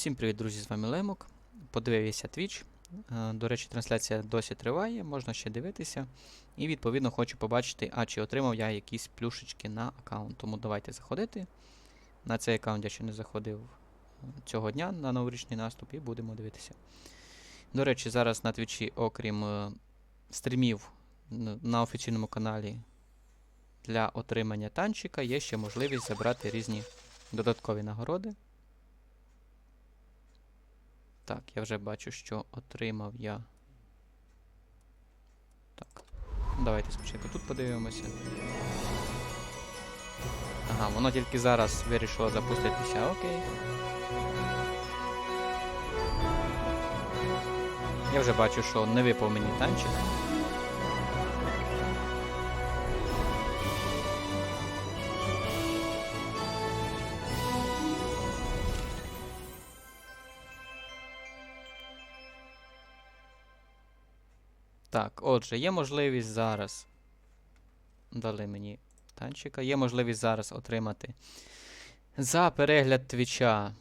Всім привіт, друзі! З вами Лемок. Подивився Twitch. Е, До речі, трансляція досі триває, можна ще дивитися. І відповідно хочу побачити, а чи отримав я якісь плюшечки на аккаунт. Тому давайте заходити. На цей аккаунт я ще не заходив е, цього дня на новорічний наступ і будемо дивитися. До речі, зараз на Твічі, окрім е, стрімів на офіційному каналі для отримання танчика, є ще можливість забрати різні додаткові нагороди. Так, я вже бачу, що отримав я. Так. Давайте спочатку тут подивимося. Ага, воно тільки зараз вирішило запуститися, окей. Я вже бачу, що не випав мені танчик. Так, отже, є можливість зараз. Дали мені танчика. Є можливість зараз отримати за перегляд твіча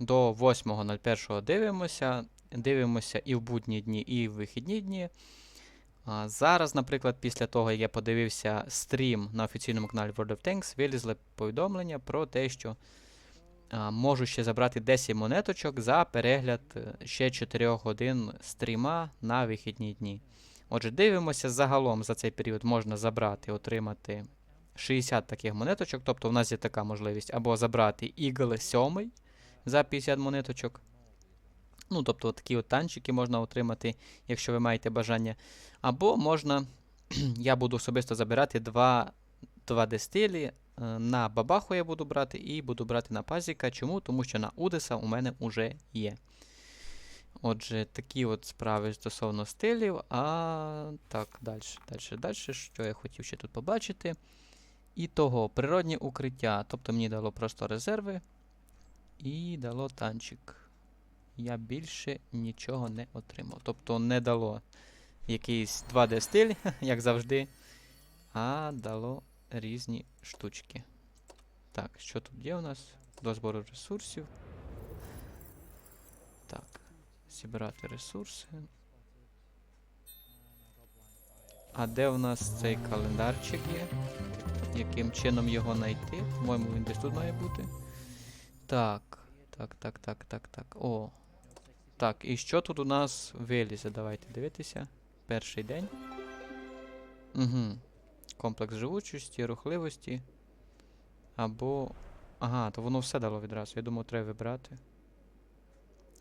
до 8.01 дивимося. Дивимося і в будні дні, і в вихідні дні. А зараз, наприклад, після того, як я подивився стрім на офіційному каналі World of Tanks, вилізли повідомлення про те, що можу ще забрати 10 монеточок за перегляд е, ще 4 годин стріма на вихідні дні. Отже, дивимося, загалом за цей період можна забрати, отримати 60 таких монеточок. Тобто в нас є така можливість або забрати Eagle 7 за 50 монеточок. Ну, тобто такі от танчики можна отримати, якщо ви маєте бажання. Або можна, я буду особисто забирати два, два дистилі. Е, На бабаху я буду брати і буду брати на пазіка. Чому? Тому що на Удеса у мене вже є. Отже, такі от справи стосовно стилів. А так, далі, далі, далі. Що я хотів ще тут побачити? І того, природні укриття. Тобто мені дало просто резерви і дало танчик. Я більше нічого не отримав. Тобто не дало якийсь 2D стиль, як завжди, а дало різні штучки. Так, що тут є у нас? До збору ресурсів. Так, зібрати ресурси. А де у нас цей календарчик є? Яким чином його знайти? По-моєму, він десь тут має бути. Так, так, так, так, так, так. О. Так, і що тут у нас вилізе? Давайте дивитися. Перший день. Угу. Комплекс живучості, рухливості. Або. Ага, то воно все дало відразу. Я думав, треба вибрати.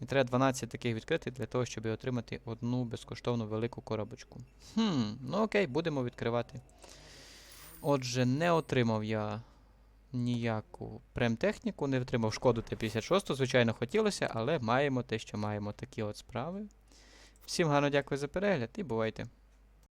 І треба 12 таких відкрити для того, щоб отримати одну безкоштовну велику коробочку. Хм, ну окей, будемо відкривати. Отже, не отримав я ніяку прем-техніку, не отримав шкоду Т-56, звичайно, хотілося, але маємо те, що маємо такі от справи. Всім гарно дякую за перегляд і бувайте.